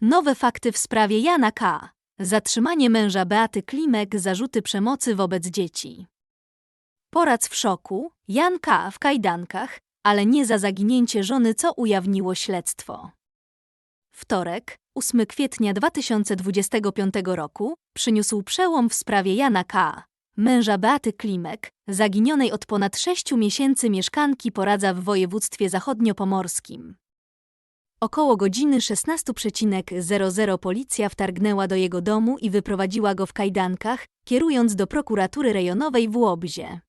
Nowe fakty w sprawie Jana K. Zatrzymanie męża Beaty Klimek, zarzuty przemocy wobec dzieci. Porac w szoku, Jan K. w kajdankach, ale nie za zaginięcie żony, co ujawniło śledztwo. Wtorek, 8 kwietnia 2025 roku, przyniósł przełom w sprawie Jana K., męża Beaty Klimek, zaginionej od ponad 6 miesięcy mieszkanki Poradza w województwie zachodniopomorskim. Około godziny 16.00 policja wtargnęła do jego domu i wyprowadziła go w kajdankach, kierując do prokuratury rejonowej w Łobzie.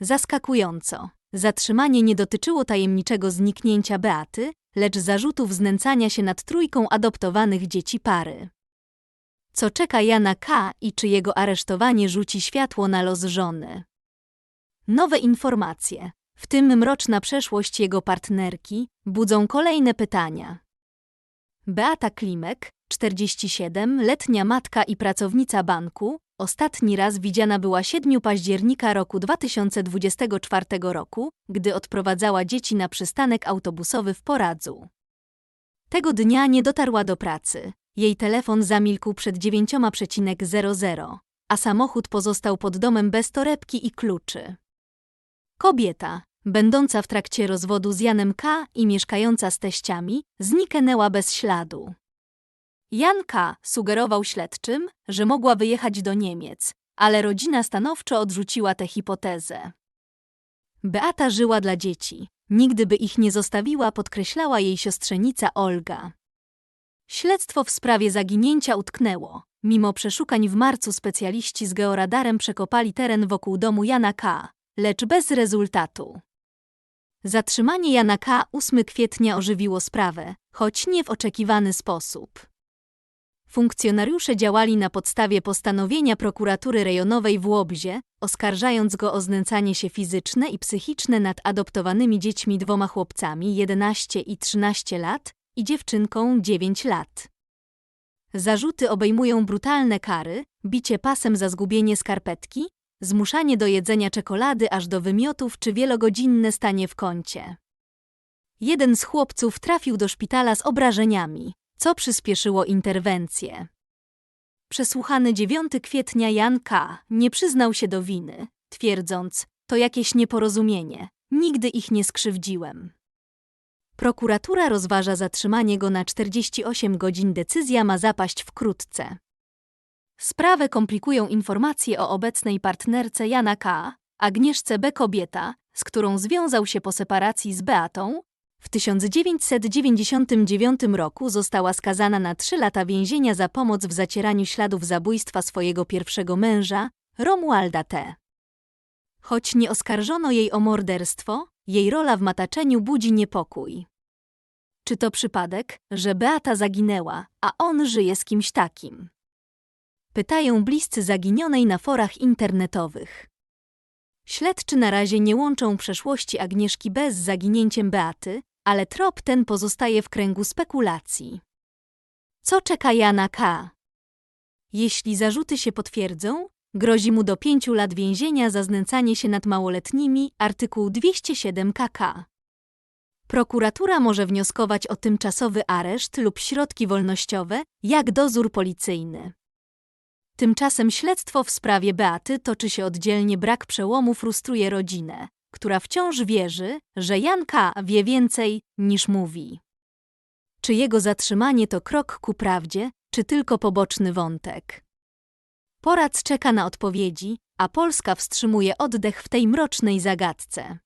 Zaskakująco, zatrzymanie nie dotyczyło tajemniczego zniknięcia Beaty, lecz zarzutów znęcania się nad trójką adoptowanych dzieci pary. Co czeka Jana K. i czy jego aresztowanie rzuci światło na los żony? Nowe informacje, w tym mroczna przeszłość jego partnerki, budzą kolejne pytania. Beata Klimek, 47-letnia matka i pracownica banku, ostatni raz widziana była 7 października roku 2024 roku, gdy odprowadzała dzieci na przystanek autobusowy w Poradzu. Tego dnia nie dotarła do pracy. Jej telefon zamilkł przed 9,00, a samochód pozostał pod domem bez torebki i kluczy. Kobieta, będąca w trakcie rozwodu z Janem K. i mieszkająca z teściami, zniknęła bez śladu. Jan K. sugerował śledczym, że mogła wyjechać do Niemiec, ale rodzina stanowczo odrzuciła tę hipotezę. Beata żyła dla dzieci. Nigdy by ich nie zostawiła, podkreślała jej siostrzenica Olga. Śledztwo w sprawie zaginięcia utknęło. Mimo przeszukań w marcu specjaliści z georadarem przekopali teren wokół domu Jana K., lecz bez rezultatu. Zatrzymanie Jana K. 8 kwietnia ożywiło sprawę, choć nie w oczekiwany sposób. Funkcjonariusze działali na podstawie postanowienia prokuratury rejonowej w Łobzie, oskarżając go o znęcanie się fizyczne i psychiczne nad adoptowanymi dziećmi dwoma chłopcami 11 i 13 lat i dziewczynką 9 lat. Zarzuty obejmują brutalne kary, bicie pasem za zgubienie skarpetki, zmuszanie do jedzenia czekolady aż do wymiotów czy wielogodzinne stanie w kącie. Jeden z chłopców trafił do szpitala z obrażeniami, co przyspieszyło interwencję. Przesłuchany 9 kwietnia Jan K. nie przyznał się do winy, twierdząc, to jakieś nieporozumienie, nigdy ich nie skrzywdziłem. Prokuratura rozważa zatrzymanie go na 48 godzin, decyzja ma zapaść wkrótce. Sprawę komplikują informacje o obecnej partnerce Jana K., Agnieszce B. kobieta, z którą związał się po separacji z Beatą. W 1999 roku została skazana na trzy lata więzienia za pomoc w zacieraniu śladów zabójstwa swojego pierwszego męża, Romualda T. Choć nie oskarżono jej o morderstwo, jej rola w mataczeniu budzi niepokój. Czy to przypadek, że Beata zaginęła, a on żyje z kimś takim? Pytają bliscy zaginionej na forach internetowych. Śledczy na razie nie łączą przeszłości Agnieszki B z zaginięciem Beaty, ale trop ten pozostaje w kręgu spekulacji. Co czeka Jana K? Jeśli zarzuty się potwierdzą, grozi mu do pięciu lat więzienia za znęcanie się nad małoletnimi, artykuł 207 KK. Prokuratura może wnioskować o tymczasowy areszt lub środki wolnościowe, jak dozór policyjny. Tymczasem śledztwo w sprawie Beaty toczy się oddzielnie, brak przełomu frustruje rodzinę, która wciąż wierzy, że Janka wie więcej niż mówi. Czy jego zatrzymanie to krok ku prawdzie, czy tylko poboczny wątek? Porac czeka na odpowiedzi, a Polska wstrzymuje oddech w tej mrocznej zagadce.